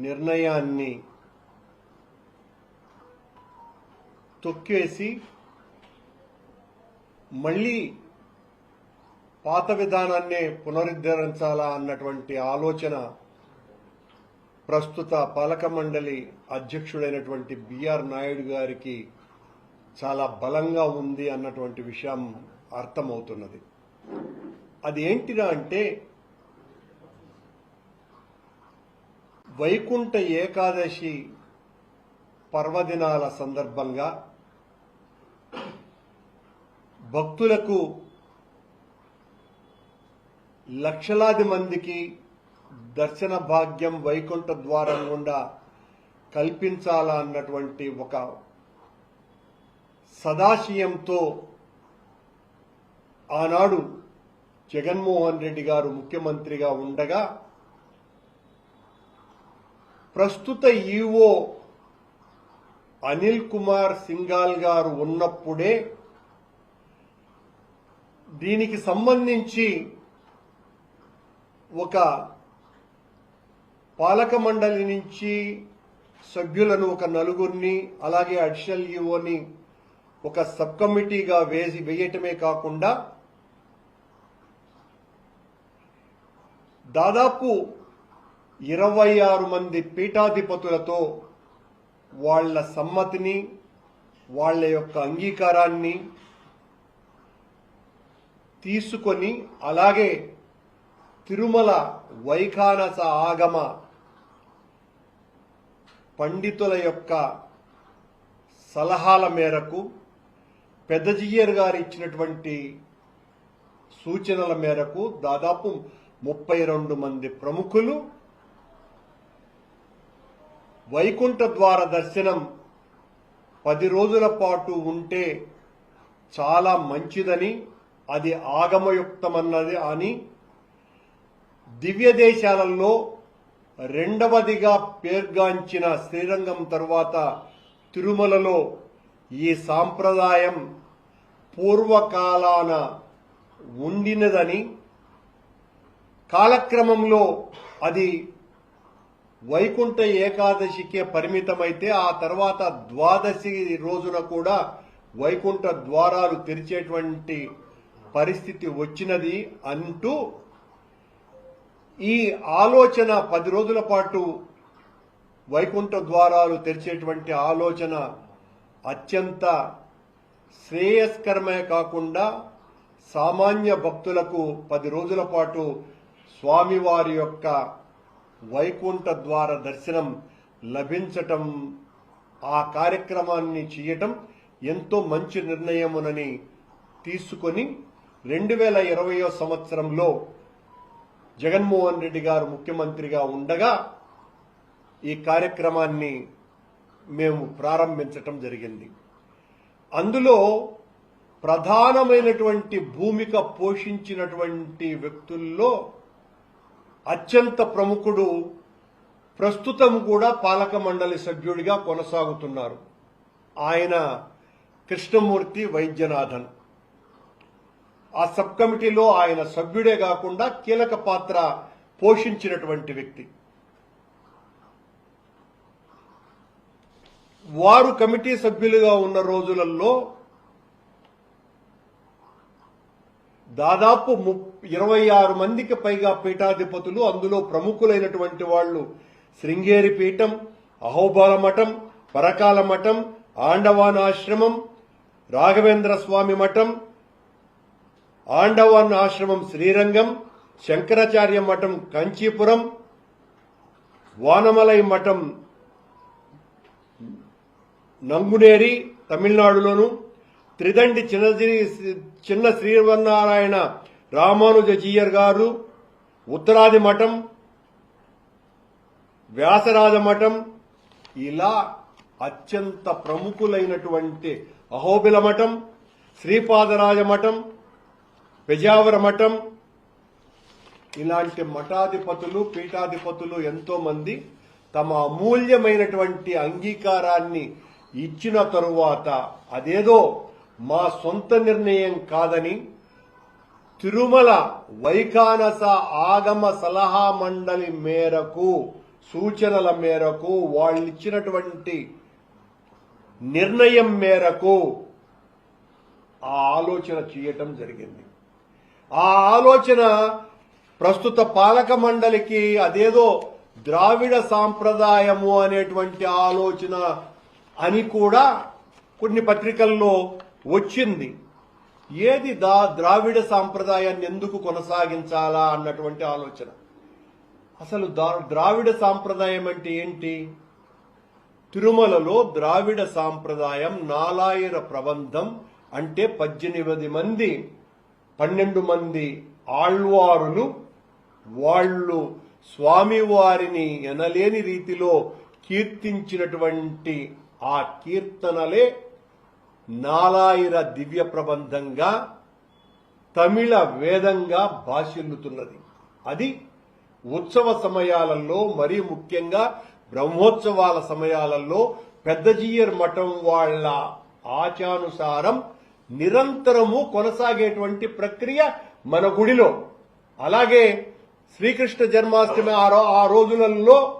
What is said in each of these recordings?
నిర్ణయాన్ని తొక్కేసి మళ్ళీ పాత విధానాన్నే పునరుద్ధరించాలా అన్నటువంటి ఆలోచన ప్రస్తుత పాలక మండలి అధ్యక్షుడైనటువంటి బిఆర్ నాయుడు గారికి చాలా బలంగా ఉంది అన్నటువంటి విషయం అర్థమవుతున్నది. అది ఏంటిరా అంటే వైకుంఠ ఏకాదశి పర్వదినాల సందర్భంగా భక్తులకు లక్షలాది మందికి దర్శన భాగ్యం వైకుంఠ ద్వారం గుండా కల్పించాలా అన్నటువంటి ఒక సదాశయంతో ఆనాడు జగన్మోహన్ రెడ్డి గారు ముఖ్యమంత్రిగా ఉండగా ప్రస్తుత ఈఓ అనిల్ కుమార్ సింగాల్ గారు ఉన్నప్పుడే దీనికి సంబంధించి ఒక పాలక మండలి నుంచి సభ్యులను ఒక నలుగురిని అలాగే అడిషనల్ ఈఓని ఒక సబ్ కమిటీగా వేసి వేయటమే కాకుండా దాదాపు ఇరవై ఆరు మంది పీఠాధిపతులతో వాళ్ళ సమ్మతిని వాళ్ళ యొక్క అంగీకారాన్ని తీసుకొని అలాగే తిరుమల వైఖానస ఆగమ పండితుల యొక్క సలహాల మేరకు పెద్దజియ్యర్ గారు ఇచ్చినటువంటి సూచనల మేరకు దాదాపు ముప్పై రెండు మంది ప్రముఖులు వైకుంఠ ద్వార దర్శనం పది రోజుల పాటు ఉంటే చాలా మంచిదని అది ఆగమయుక్తమన్నది అని దివ్య దేశాలలో రెండవదిగా పేర్గాంచిన శ్రీరంగం తరువాత తిరుమలలో ఈ సాంప్రదాయం పూర్వకాలాన ఉండినదని కాలక్రమంలో అది వైకుంఠ ఏకాదశికే పరిమితమైతే ఆ తర్వాత ద్వాదశి రోజున కూడా వైకుంఠ ద్వారాలు తెరిచేటువంటి పరిస్థితి వచ్చినది అంటూ ఈ ఆలోచన పది రోజుల పాటు వైకుంఠ ద్వారాలు తెరిచేటువంటి ఆలోచన అత్యంత శ్రేయస్కరమే కాకుండా సామాన్య భక్తులకు పది రోజుల పాటు స్వామివారి యొక్క వైకుంఠ ద్వార దర్శనం లభించటం ఆ కార్యక్రమాన్ని చేయటం ఎంతో మంచి నిర్ణయమునని తీసుకొని రెండు వేల ఇరవయో సంవత్సరంలో జగన్మోహన్ రెడ్డి గారు ముఖ్యమంత్రిగా ఉండగా ఈ కార్యక్రమాన్ని మేము ప్రారంభించటం జరిగింది. అందులో ప్రధానమైనటువంటి భూమిక పోషించినటువంటి వ్యక్తుల్లో అత్యంత ప్రముఖుడు ప్రస్తుతం కూడా పాలక మండలి సభ్యుడిగా కొనసాగుతున్నారు. ఆయన కృష్ణమూర్తి వైద్యనాథన్. ఆ సబ్ కమిటీలో ఆయన సభ్యుడే కాకుండా కీలక పాత్ర పోషించినటువంటి వ్యక్తి. వారు కమిటీ సభ్యులుగా ఉన్న రోజులలో దాదాపు ఇరవై ఆరు మందికి పైగా పీఠాధిపతులు అందులో ప్రముఖులైనటువంటి వాళ్ళు శృంగేరి పీఠం అహోబల మఠం పరకాల మఠం ఆండవాన్ ఆశ్రమం రాఘవేంద్ర స్వామి మఠం ఆండవాన్ ఆశ్రమం శ్రీరంగం శంకరాచార్య మఠం కంచీపురం వానమలై మఠం నంగునేరి తమిళనాడులోను త్రిదండి చిన్న చిన్న శ్రీవన్నారాయణ రామానుజీయర్ గారు ఉత్తరాది మఠం వ్యాసరాజ మఠం ఇలా అత్యంత ప్రముఖులైనటువంటి అహోబిల మఠం శ్రీపాదరాజ మఠం పెజావర మఠం ఇలాంటి మఠాధిపతులు పీఠాధిపతులు ఎంతో మంది తమ అమూల్యమైనటువంటి అంగీకారాన్ని ఇచ్చిన తరువాత అదేదో మా సొంత నిర్ణయం కాదని తిరుమల వైకానస ఆగమ సలహా మండలి మేరకు సూచనల మేరకు వాళ్ళు ఇచ్చినటువంటి నిర్ణయం మేరకు ఆ ఆలోచన చేయటం జరిగింది. ఆ ఆలోచన ప్రస్తుత పాలక మండలికి అదేదో ద్రావిడ సాంప్రదాయము అనేటువంటి ఆలోచన అని కూడా కొన్ని పత్రికల్లో వచ్చింది. ఏది దా ద్రావిడ సాంప్రదాయాన్ని ఎందుకు కొనసాగించాలా అన్నటువంటి ఆలోచన. అసలు దా- ద్రావిడ సాంప్రదాయం అంటే ఏంటి? తిరుమలలో ద్రావిడ సాంప్రదాయం నాలాయిర ప్రబంధం అంటే పద్దెనిమిది మంది పన్నెండు మంది ఆళ్వారులు వాళ్ళు స్వామివారిని ఎనలేని రీతిలో కీర్తించినటువంటి ఆ కీర్తనలే నాలాయిర దివ్య ప్రబంధంగా తమిళ వేదంగా భాషిల్లుతున్నది. అది ఉత్సవ సమయాలలో మరీ ముఖ్యంగా బ్రహ్మోత్సవాల సమయాలలో పెద్దజీయర్ మఠం వాళ్ళ ఆచానుసారం నిరంతరము కొనసాగేటువంటి ప్రక్రియ మన గుడిలో. అలాగే శ్రీకృష్ణ జన్మాష్టమి ఆ ఆ రోజులలో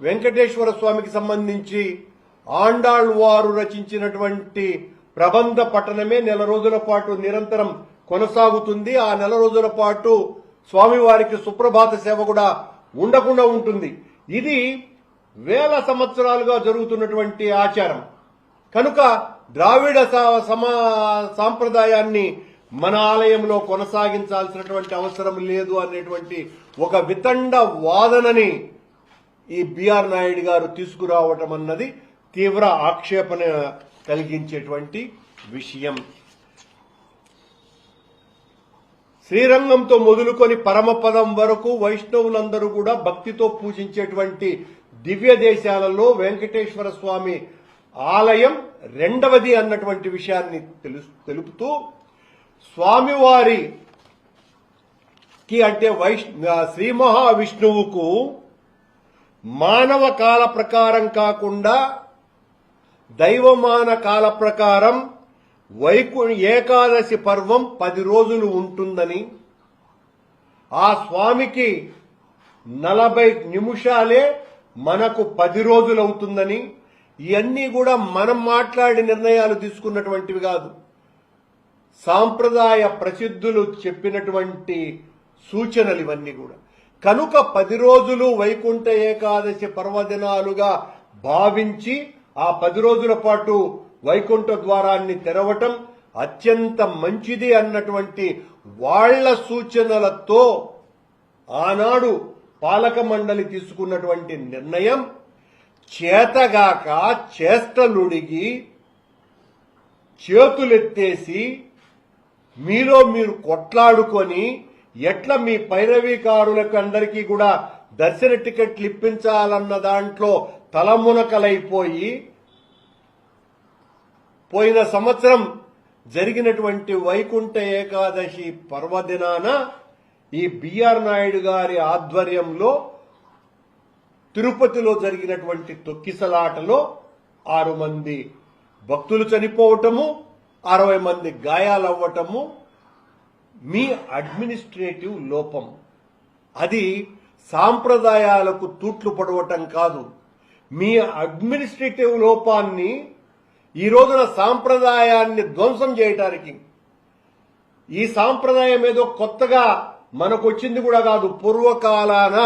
వెంకటేశ్వర స్వామికి సంబంధించి ఆండాళ్ వారు రచించినటువంటి ప్రబంధ పఠనమే నెల రోజుల పాటు నిరంతరం కొనసాగుతుంది. ఆ నెల రోజుల పాటు స్వామివారికి సుప్రభాత సేవ కూడా ఉండకుండా ఉంటుంది. ఇది వేల సంవత్సరాలుగా జరుగుతున్నటువంటి ఆచారం. కనుక ద్రావిడ సా- సమా సాంప్రదాయాన్ని మన ఆలయంలో కొనసాగించాల్సినటువంటి అవసరం లేదు అనేటువంటి ఒక వితండ వాదనని ఈ బిఆర్ నాయుడు గారు తీసుకురావటం అన్నది తీవ్ర ఆక్షేపణ కలిగించేటువంటి విషయం. శ్రీరంగంతో మొదలుకొని పరమపదం వరకు వైష్ణవులందరూ కూడా భక్తితో పూజించేటువంటి దివ్య దేశాలలో వెంకటేశ్వర స్వామి ఆలయం రెండవది అన్నటువంటి విషయాన్ని తెలుపుతూ స్వామివారికి అంటే వైష్ణ శ్రీ మహావిష్ణువుకు మానవ కాల ప్రకారం కాకుండా దైవమాన కాల ప్రకారం వైకు ఏకాదశి పర్వం పది రోజులు ఉంటుందని ఆ స్వామికి నలభై నిమిషాలే మనకు పది రోజులు అవుతుందని ఇవన్నీ కూడా మనం మాట్లాడి నిర్ణయాలు తీసుకున్నటువంటివి కాదు. సాంప్రదాయ ప్రసిద్ధులు చెప్పినటువంటి సూచనలు ఇవన్నీ కూడా. కనుక పది రోజులు వైకుంఠ ఏకాదశి పర్వదినాలుగా భావించి ఆ పది రోజుల పాటు వైకుంఠ ద్వారాన్ని తెరవటం అత్యంత మంచిది అన్నటువంటి వాళ్ళ సూచనలతో ఆనాడు పాలక మండలి తీసుకున్నటువంటి నిర్ణయం చేతగాక చేష్టలుడిగి చేతులెత్తేసి మీలో మీరు కొట్లాడుకొని ఎట్లా మీ పైరవీకారులకు అందరికీ కూడా దర్శన టికెట్లు ఇప్పించాలన్న దాంట్లో తలమునకలైపోయి పోయిన సంవత్సరం జరిగినటువంటి వైకుంఠ ఏకాదశి పర్వదినాన ఈ బిఆర్ నాయుడు గారి ఆధ్వర్యంలో తిరుపతిలో జరిగినటువంటి తొక్కిసలాటలో ఆరు మంది భక్తులు చనిపోవటము అరవై మంది గాయాలవ్వటము మీ అడ్మినిస్ట్రేటివ్ లోపం. అది సాంప్రదాయాలకు తూట్లు పడవటం కాదు. మీ అడ్మినిస్ట్రేటివ్ లోపాన్ని ఈ రోజున సాంప్రదాయాన్ని ధ్వంసం చేయటానికి. ఈ సాంప్రదాయం ఏదో కొత్తగా మనకు వచ్చింది కూడా కాదు. పూర్వకాలాన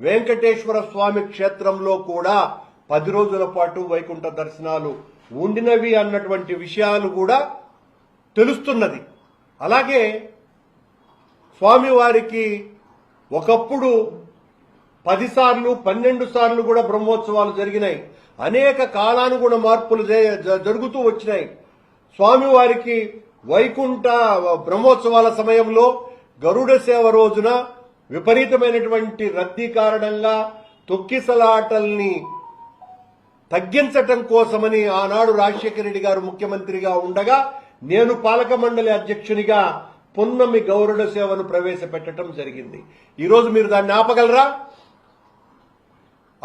వెంకటేశ్వర స్వామి క్షేత్రంలో కూడా పది రోజుల పాటు వైకుంఠ దర్శనాలు ఉండినవి అన్నటువంటి విషయాలు కూడా తెలుస్తున్నది. అలాగే స్వామివారికి ఒకప్పుడు పది సార్లు పన్నెండు సార్లు కూడా బ్రహ్మోత్సవాలు జరిగినాయి. అనేక కాలానుగుణ మార్పులు జరుగుతూ వచ్చినాయి. స్వామివారికి వైకుంఠ బ్రహ్మోత్సవాల సమయంలో గరుడ సేవ రోజున విపరీతమైనటువంటి రద్దీ కారణంగా తొక్కిసలాటల్ని తగ్గించటం కోసమని ఆనాడు రాజశేఖర రెడ్డి గారు ముఖ్యమంత్రిగా ఉండగా నేను పాలక మండలి అధ్యక్షునిగా పున్నమి గౌరవ సేవను ప్రవేశపెట్టడం జరిగింది. ఈరోజు మీరు దాన్ని ఆపగలరా?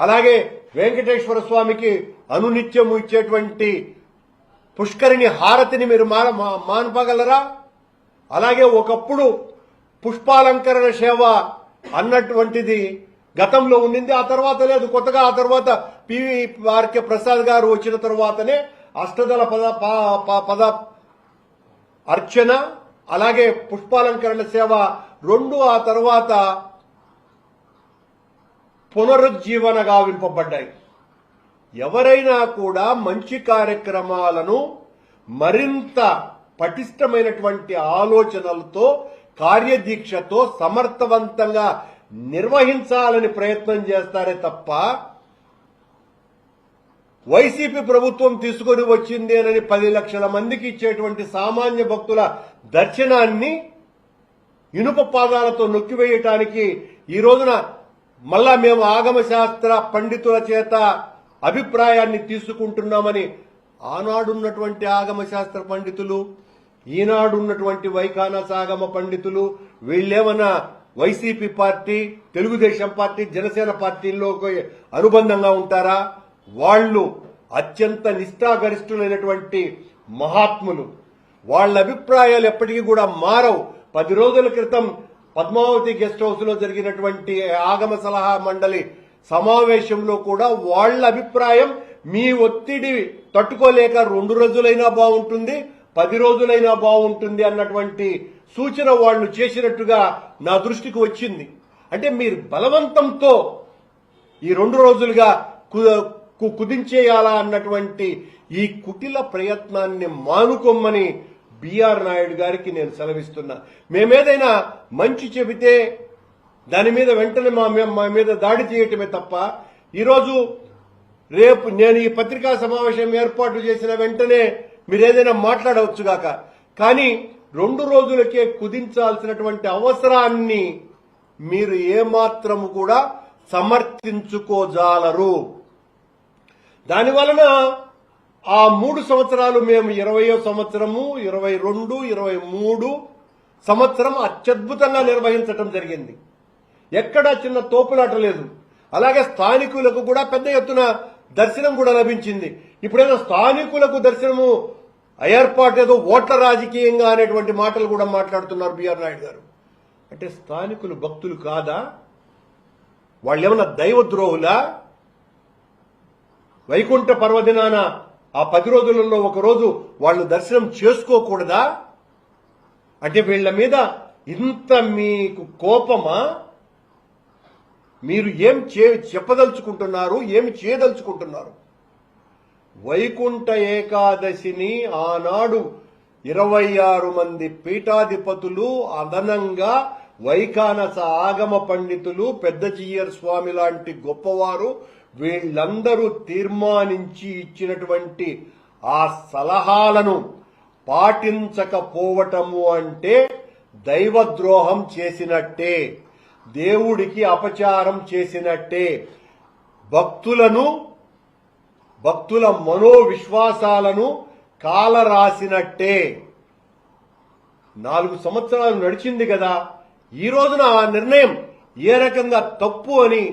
అలాగే వెంకటేశ్వర స్వామికి అనునిత్యము ఇచ్చేటువంటి పుష్కరిణి హారతిని మీరు మాన మా- మానపగలరా అలాగే ఒకప్పుడు పుష్పాలంకరణ సేవ అన్నటువంటిది గతంలో ఉండింది. ఆ తర్వాత లేదు. కొత్తగా ఆ తర్వాత పివి ఆర్కే ప్రసాద్ గారు వచ్చిన తర్వాతనే అష్టదళ పద ప- పద అర్చన అలాగే పుష్పాలంకరణ సేవ రెండు ఆ తర్వాత పునరుజ్జీవనగా గావింపబడ్డాయి. ఎవరైనా కూడా మంచి కార్యక్రమాలను మరింత పటిష్టమైనటువంటి ఆలోచనలతో కార్యదీక్షతో సమర్థవంతంగా నిర్వహించాలని ప్రయత్నం చేస్తారే తప్ప వైసీపీ ప్రభుత్వం తీసుకొని వచ్చిందేనని పది లక్షల మందికి ఇచ్చేటువంటి సామాన్య భక్తుల దర్శనాన్ని ఇనుప పాదాలతో నొక్కివేయటానికి ఈ రోజున మళ్ళా మేము ఆగమ శాస్త్ర పండితుల చేత అభిప్రాయాన్ని తీసుకుంటున్నామని ఆనాడున్నటువంటి ఆగమ శాస్త్ర పండితులు ఈనాడున్నటువంటి వైఖానస్ ఆగమ పండితులు వీళ్ళేమన్నా YCP party Telugu Desam party Janasena పార్టీల్లోకి అనుబంధంగా ఉంటారా? వాళ్ళు అత్యంత నిష్ఠాగరిష్ఠులైనటువంటి మహాత్ములు. వాళ్ళ అభిప్రాయాలు ఎప్పటికీ కూడా మారవు. పది రోజుల క్రితం పద్మావతి గెస్ట్ హౌస్లో జరిగినటువంటి ఆగమ సలహా మండలి సమావేశంలో కూడా వాళ్ళ అభిప్రాయం మీ ఒత్తిడి తట్టుకోలేక రెండు రోజులైనా బాగుంటుంది పది రోజులైనా బాగుంటుంది అన్నటువంటి సూచన వాళ్ళు చేసినట్టుగా నా దృష్టికి వచ్చింది. అంటే మీరు బలవంతంతో ఈ రెండు రోజులుగా కు- కు- కుదించేయాలా అన్నటువంటి ఈ కుటిల ప్రయత్నాన్ని మానుకోమ్మని బిఆర్ నాయుడు గారికి నేను సెలవిస్తున్నా. మేమేదైనా మంచి చెబితే దాని మీద వెంటనే మా మా మీద దాడి చేయటమే తప్ప ఈరోజు రేపు నేను ఈ పత్రికా సమావేశం ఏర్పాటు చేసిన వెంటనే మీరు ఏదైనా మాట్లాడవచ్చుగాక కానీ రెండు రోజులకే కుదించాల్సినటువంటి అవసరాన్ని మీరు ఏమాత్రము కూడా సమర్థించుకోజాలరు. దాని వలన ఆ మూడు సంవత్సరాలు మేము ఇరవయో సంవత్సరము ఇరవై రెండు ఇరవై మూడు సంవత్సరం అత్యద్భుతంగా నిర్వహించటం జరిగింది. ఎక్కడా చిన్న తోపులాట లేదు. అలాగే స్థానికులకు కూడా పెద్ద ఎత్తున దర్శనం కూడా లభించింది. ఇప్పుడైనా స్థానికులకు దర్శనము ఏర్పాటు ఏదో ఓట్ల రాజకీయంగా అనేటువంటి మాటలు కూడా మాట్లాడుతున్నారు బిఆర్ నాయుడు గారు. అంటే స్థానికులు భక్తులు కాదా? వాళ్ళు ఏమన్నా దైవద్రోహులా? వైకుంఠ పర్వదినాన ఆ పది రోజులలో ఒకరోజు వాళ్ళు దర్శనం చేసుకోకూడదా? అంటే వీళ్ళ మీద ఇంత మీకు కోపమా? మీరు ఏం చే చెప్పదలుచుకుంటున్నారు? ఏమి చేయదలుచుకుంటున్నారు? వైకుంఠ ఏకాదశిని ఆనాడు ఇరవై ఆరు మంది పీఠాధిపతులు అదనంగా వైఖానస ఆగమ పండితులు పెద్ద జీయర్ స్వామి లాంటి గొప్పవారు వీళ్ళందరూ తీర్మానించి ఇచ్చినటువంటి ఆ సలహాలను పాటించకపోవటము అంటే దైవద్రోహం చేసినట్టే దేవుడికి అపచారం చేసినట్టే. భక్తులను భక్తుల మనోవిశ్వాసాలను కాలరాసినట్టే. నాలుగు సంవత్సరాలు నడిచింది కదా ఈ రోజున ఆ నిర్ణయం ఏ రకంగా తప్పు అని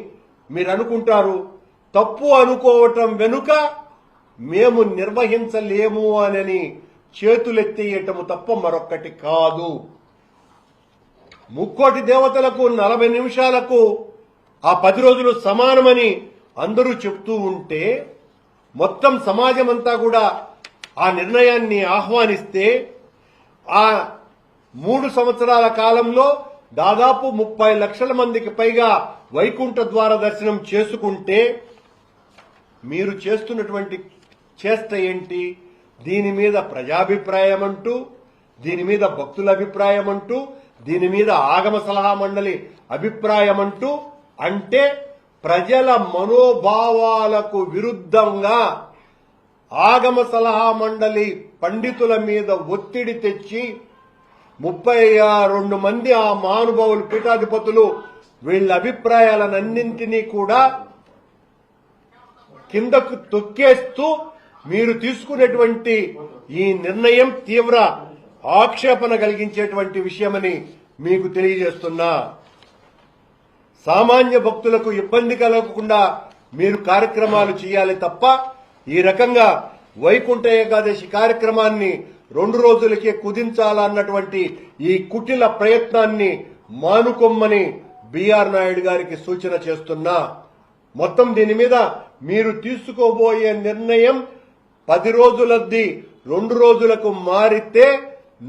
మీరు అనుకుంటారు తప్పు అనుకోవటం వెనుక మేము నిర్వహించలేము అనని చేతులెత్తేయటము తప్ప మరొక్కటి కాదు. ముక్కోటి దేవతలకు నలభై నిమిషాలకు ఆ పది రోజులు సమానమని అందరూ చెప్తూ ఉంటే మొత్తం సమాజం అంతా కూడా ఆ నిర్ణయాన్ని ఆహ్వానిస్తే ఆ మూడు సంవత్సరాల కాలంలో దాదాపు ముప్పై లక్షల మందికి పైగా వైకుంఠ ద్వార దర్శనం చేసుకుంటే మీరు చేస్తున్నటువంటి చేష్ట ఏంటి? దీని మీద ప్రజాభిప్రాయం అంటూ దీని మీద భక్తుల అభిప్రాయం అంటూ దీని మీద ఆగమ సలహా మండలి అభిప్రాయం అంటూ అంటే ప్రజల మనోభావాలకు విరుద్ధంగా ఆగమ సలహా మండలి పండితుల మీద ఒత్తిడి తెచ్చి ముప్పై రెండు మంది ఆ మహానుభావులు పీఠాధిపతులు వీళ్ళ అభిప్రాయాలన్నింటినీ కూడా కిందకు తొక్కేస్తూ మీరు తీసుకునేటువంటి ఈ నిర్ణయం తీవ్ర ఆక్షేపణ కలిగించేటువంటి విషయమని మీకు తెలియజేస్తున్నా. సామాన్య భక్తులకు ఇబ్బంది కలగకుండా మీరు కార్యక్రమాలు చేయాలి తప్ప ఈ రకంగా వైకుంఠ ఏకాదశి కార్యక్రమాన్ని రెండు రోజులకే కుదించాలన్నటువంటి ఈ కుటిల ప్రయత్నాన్ని మానుకొమ్మని బీఆర్ నాయుడు గారికి సూచన చేస్తున్నా. మొత్తం దీని మీద మీరు తీసుకోబోయే నిర్ణయం పది రోజులది రెండు రోజులకు మారితే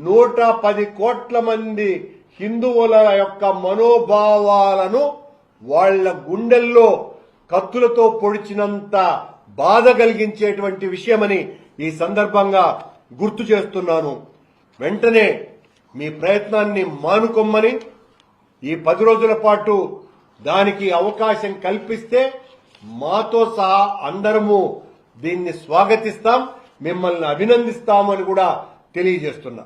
నూట పది కోట్ల మంది హిందువుల యొక్క మనోభావాలను వాళ్ళ గుండెల్లో కత్తులతో పొడిచినంత బాధ కలిగించేటువంటి విషయమని ఈ సందర్భంగా గుర్తు చేస్తున్నాను. వెంటనే మీ ప్రయత్నాన్ని మానుకొమ్మని ఈ పది రోజుల పాటు దానికి అవకాశం కల్పిస్తే మాతో సహా అందరము దీన్ని స్వాగతిస్తాం మిమ్మల్ని అభినందిస్తామని కూడా తెలియజేస్తున్నా.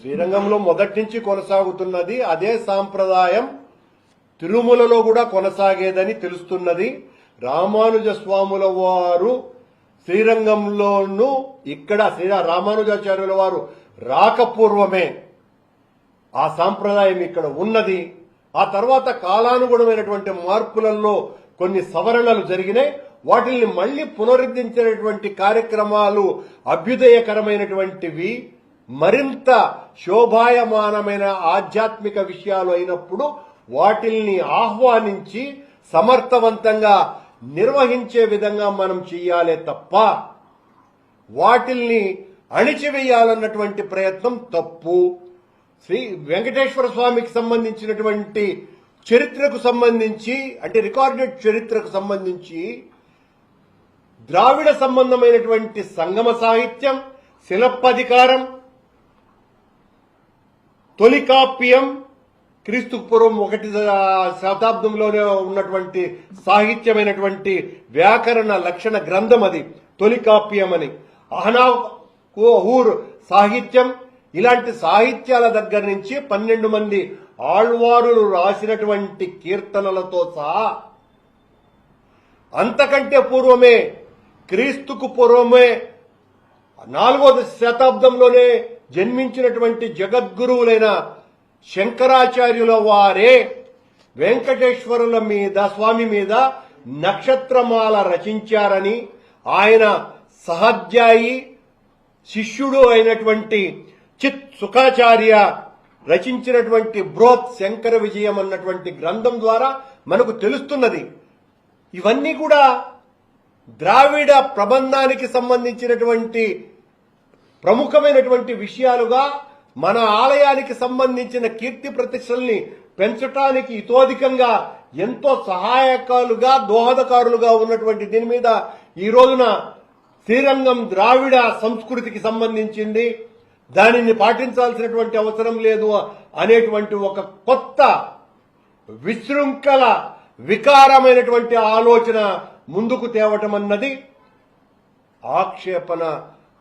శ్రీరంగంలో మొదటి నుంచి కొనసాగుతున్నది అదే సాంప్రదాయం తిరుమలలో కూడా కొనసాగేదని తెలుస్తున్నది. రామానుజ స్వాముల వారు శ్రీరంగంలోను ఇక్కడ శ్రీ రామానుజాచార్యుల వారు రాకపూర్వమే ఆ సాంప్రదాయం ఇక్కడ ఉన్నది. ఆ తర్వాత కాలానుగుణమైనటువంటి మార్పులలో కొన్ని సవరణలు జరిగినాయి. వాటిల్ని మళ్ళీ పునరుద్ధరించినటువంటి కార్యక్రమాలు అభ్యుదయకరమైనటువంటివి. మరింత శోభాయమానమైన ఆధ్యాత్మిక విషయాలు అయినప్పుడు వాటిల్ని ఆహ్వానించి సమర్థవంతంగా నిర్వహించే విధంగా మనం చెయ్యాలే తప్ప వాటిల్ని అణిచివేయాలన్నటువంటి ప్రయత్నం తప్పు. శ్రీ వెంకటేశ్వర స్వామికి సంబంధించినటువంటి చరిత్రకు సంబంధించి అంటే రికార్డెడ్ చరిత్రకు సంబంధించి ద్రావిడ సంబంధమైనటువంటి సంగమ సాహిత్యం శిలప్పధికారం తొలికాప్యం క్రీస్తు పూర్వం ఒకటి శతాబ్దంలోనే ఉన్నటువంటి సాహిత్యమైనటువంటి వ్యాకరణ లక్షణ గ్రంథం అది తొలికాప్యం అని. అహనా ఊర్ సాహిత్యం ఇలాంటి సాహిత్యాల దగ్గర నుంచి పన్నెండు మంది ఆళ్వారులు రాసినటువంటి కీర్తనలతో సహా అంతకంటే పూర్వమే క్రీస్తుకు పూర్వమే నాలుగో శతాబ్దంలోనే జన్మించినటువంటి జగద్గురువులైన శంకరాచార్యుల వారే వెంకటేశ్వరుల మీద స్వామి మీద నక్షత్రమాల రచించారని ఆయన సహాధ్యాయి శిష్యుడు అయినటువంటి చిత్ సుఖాచార్య రచించినటువంటి బృహత్ శంకర విజయం అన్నటువంటి గ్రంథం ద్వారా మనకు తెలుస్తున్నది. ఇవన్నీ కూడా ద్రావిడ ప్రబంధానికి సంబంధించినటువంటి ప్రముఖమైనటువంటి విషయాలుగా మన ఆలయానికి సంబంధించిన కీర్తి ప్రతిష్టల్ని పెంచటానికి ఇతోధికంగా ఎంతో సహాయకాలుగా దోహదకారులుగా ఉన్నటువంటి దీని మీద ఈ రోజున శ్రీరంగం ద్రావిడ సంస్కృతికి సంబంధించింది. దానిని పాటించాల్సినటువంటి అవసరం లేదు అనేటువంటి ఒక కొత్త విశృంఖల వికారమైనటువంటి ఆలోచన ముందుకు తేవటం అన్నది ఆక్షేపణ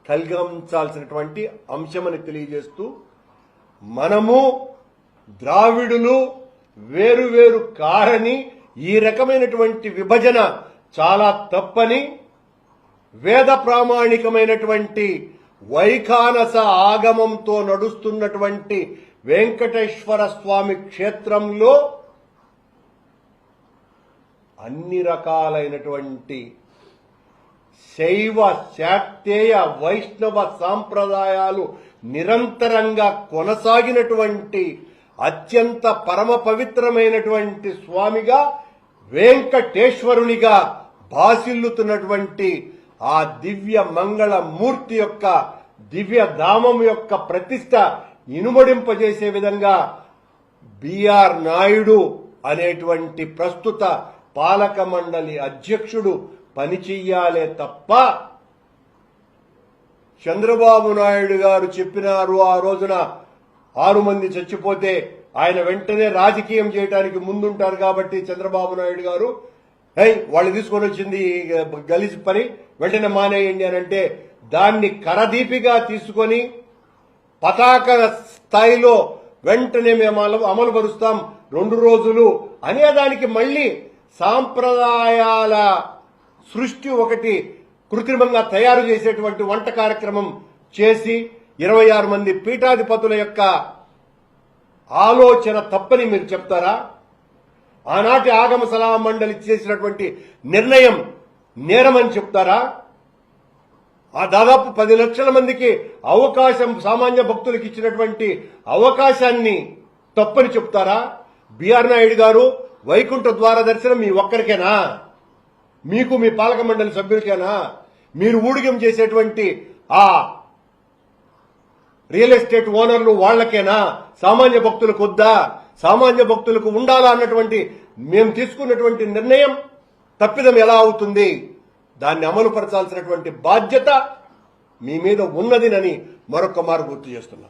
కలిగించాల్సినటువంటి అంశమని తెలియజేస్తూ మనము ద్రావిడులు వేరు వేరు కారని ఈ రకమైనటువంటి విభజన చాలా తప్పని వేద ప్రామాణికమైనటువంటి వైఖానస ఆగమంతో నడుస్తున్నటువంటి వెంకటేశ్వర స్వామి క్షేత్రంలో అన్ని రకాలైనటువంటి శైవ శాక్తేయ వైష్ణవ సాంప్రదాయాలు నిరంతరంగా కొనసాగినటువంటి అత్యంత పరమ పవిత్రమైనటువంటి స్వామిగా వెంకటేశ్వరునిగా భాసిల్లుతున్నటువంటి ఆ దివ్య మంగళ మూర్తి యొక్క దివ్య ధామం యొక్క ప్రతిష్ట ఇనుమడింపజేసే విధంగా బిఆర్ నాయుడు అనేటువంటి ప్రస్తుత పాలక మండలి అధ్యక్షుడు పనిచెయ్యాలే తప్ప చంద్రబాబు నాయుడు గారు చెప్పినారు ఆ రోజున ఆరు మంది చచ్చిపోతే ఆయన వెంటనే రాజకీయం చేయడానికి ముందుంటారు కాబట్టి చంద్రబాబు నాయుడు గారు హై వాళ్ళు తీసుకొని వచ్చింది గలీజ్ పని వెంటనే మానేయండి అని అంటే దాన్ని కరదీపిగా తీసుకొని పతాక స్థాయిలో వెంటనే మేము అమలు పరుస్తాం రెండు రోజులు అనేదానికి మళ్ళీ సాంప్రదాయాల సృష్టి ఒకటి కృత్రిమంగా తయారు చేసేటువంటి వంట కార్యక్రమం చేసి ఇరవై ఆరు మంది పీఠాధిపతుల యొక్క ఆలోచన తప్పని మీరు చెప్తారా? ఆనాటి ఆగమ సలహా మండలి చేసినటువంటి నిర్ణయం నేరమని చెప్తారా? ఆ దాదాపు పది లక్షల మందికి అవకాశం సామాన్య భక్తులకు ఇచ్చినటువంటి అవకాశాన్ని తప్పని చెప్తారా? బిఆర్ నాయుడు గారు వైకుంఠ ద్వార దర్శనం మీ ఒక్కరికేనా? మీకు మీ పాలక మండలి సభ్యులకేనా? మీరు ఊడిగం చేసేటువంటి ఆ రియల్ ఎస్టేట్ ఓనర్లు వాళ్ళకేనా? సామాన్య భక్తులకు వద్దా? సామాన్య భక్తులకు ఉండాలా అన్నటువంటి మేము తీసుకున్నటువంటి నిర్ణయం తప్పిదం ఎలా అవుతుంది? దాన్ని అమలు పరచాల్సినటువంటి బాధ్యత మీ మీద ఉన్నదినని మరొక మారు గుర్తు చేస్తున్నాం.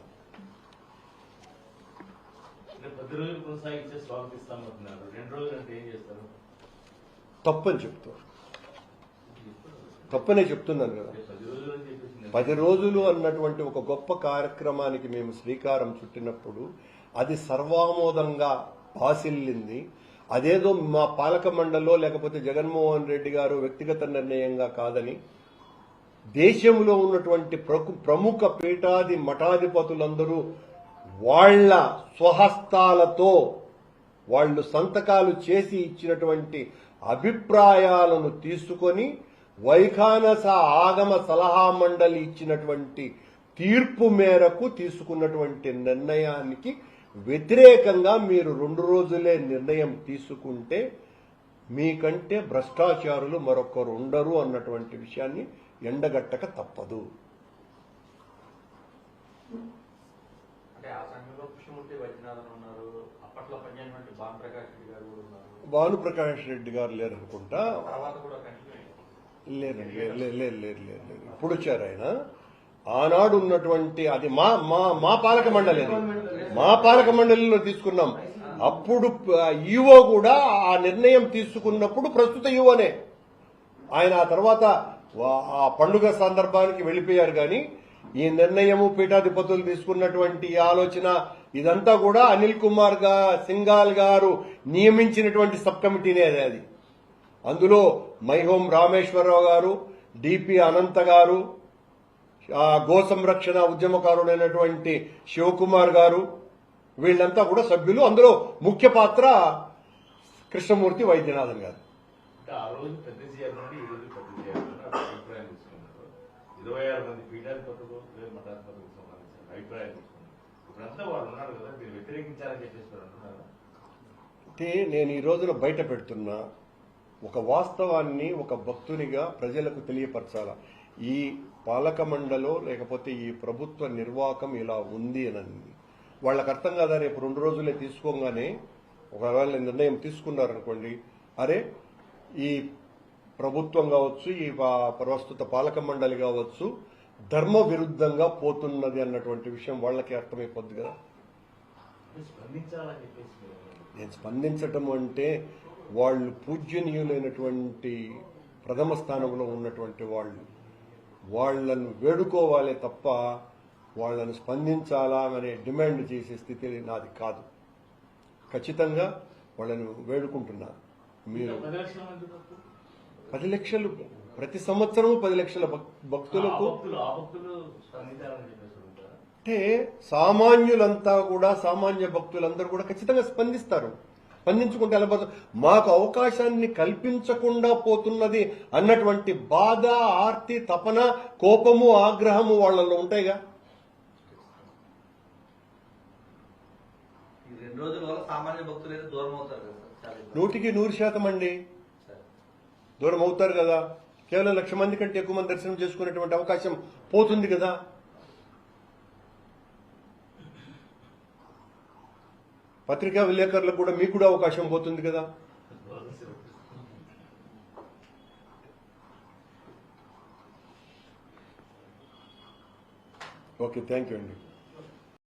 తప్పని చెప్తూ. తప్పనే చెప్తున్నాను కదా. పది రోజులు అన్నటువంటి ఒక గొప్ప కార్యక్రమానికి మేము శ్రీకారం చుట్టినప్పుడు అది సర్వామోదంగా బాసిల్లింది అదేదో మా పాలక మండలిలో లేకపోతే జగన్మోహన్ రెడ్డి గారు వ్యక్తిగత నిర్ణయంగా కాదని దేశంలో ఉన్నటువంటి ప్రముఖ పీఠాది మఠాధిపతులందరూ వాళ్ళ స్వహస్తాలతో వాళ్ళు సంతకాలు చేసి ఇచ్చినటువంటి అభిప్రాయాలను తీసుకొని వైఖానస ఆగమ సలహా మండలి ఇచ్చినటువంటి తీర్పు మేరకు తీసుకున్నటువంటి నిర్ణయానికి వ్యతిరేకంగా మీరు రెండు రోజులే నిర్ణయం తీసుకుంటే మీకంటే భ్రష్టాచారులు మరొకరు ఉండరు అన్నటువంటి విషయాన్ని ఎండగట్టక తప్పదు. భానుప్రకాష్ రెడ్డి గారు లేరు అనుకుంటా లేరు లేరు లేరు లేరు ఇప్పుడు వచ్చారు ఆయన. ఆనాడు ఉన్నటువంటి అది మా మా మా పాలక మండలి అది. మా పాలక మండలిలో తీసుకున్నాం. అప్పుడు ఈవో కూడా ఆ నిర్ణయం తీసుకున్నప్పుడు ప్రస్తుత ఈవోనే. ఆయన ఆ తర్వాత ఆ పండుగ సందర్భానికి వెళ్ళిపోయారు కానీ ఈ నిర్ణయము పీఠాధిపతులు తీసుకున్నటువంటి ఆలోచన ఇదంతా కూడా అనిల్ కుమార్గా సింగాల్ గారు నియమించినటువంటి సబ్ కమిటీనే అది అందులో మైహోం రామేశ్వరరావు గారు డిపి అనంత గారు గో సంరక్షణ ఉద్యమకారుడైనటువంటి శివకుమార్ గారు వీళ్ళంతా కూడా సభ్యులు. అందులో ముఖ్య పాత్ర కృష్ణమూర్తి వైద్యనాథన్ గారు. అంటే నేను ఈ రోజున బయట పెడుతున్నా ఒక వాస్తవాన్ని ఒక భక్తునిగా ప్రజలకు తెలియపరచాల. ఈ పాలక మండలో లేకపోతే ఈ ప్రభుత్వ నిర్వాహకం ఇలా ఉంది అని వాళ్ళకి అర్థం కాదా రేపు రెండు రోజులే తీసుకోగానే ఒకవేళ నిర్ణయం తీసుకున్నారనుకోండి అరే ఈ ప్రభుత్వం కావచ్చు ఈ ప్రస్తుత పాలక మండలి కావచ్చు ధర్మ విరుద్ధంగా పోతున్నది అన్నటువంటి విషయం వాళ్ళకి అర్థమైపోద్ది కదా. నేను స్పందించటం అంటే వాళ్ళు పూజ్యనీయులైనటువంటి ప్రథమ స్థానంలో ఉన్నటువంటి వాళ్ళు. వాళ్ళను వేడుకోవాలే తప్ప వాళ్ళను స్పందించాలా అనే డిమాండ్ చేసే స్థితి నాది కాదు. ఖచ్చితంగా వాళ్ళను వేడుకుంటున్నా మీరు పది లక్షల ప్రతి సంవత్సరం పది లక్షల భక్తులకు అంటే సామాన్యులంతా కూడా సామాన్య భక్తులందరూ కూడా ఖచ్చితంగా స్పందిస్తారు. స్పందించుకుంటే ఎలా? మాకు అవకాశాన్ని కల్పించకుండా పోతున్నది అన్నటువంటి బాధ ఆర్తి తపన కోపము ఆగ్రహము వాళ్ళలో ఉంటాయిగా. నూటికి నూరు శాతం అండి. దూరం అవుతారు కదా కేవలం లక్ష మంది కంటే ఎక్కువ మంది దర్శనం చేసుకునేటువంటి అవకాశం పోతుంది కదా పత్రికా విలేకరులకు కూడా మీకు కూడా అవకాశం పోతుంది కదా? ఓకే థ్యాంక్ యూ అండి.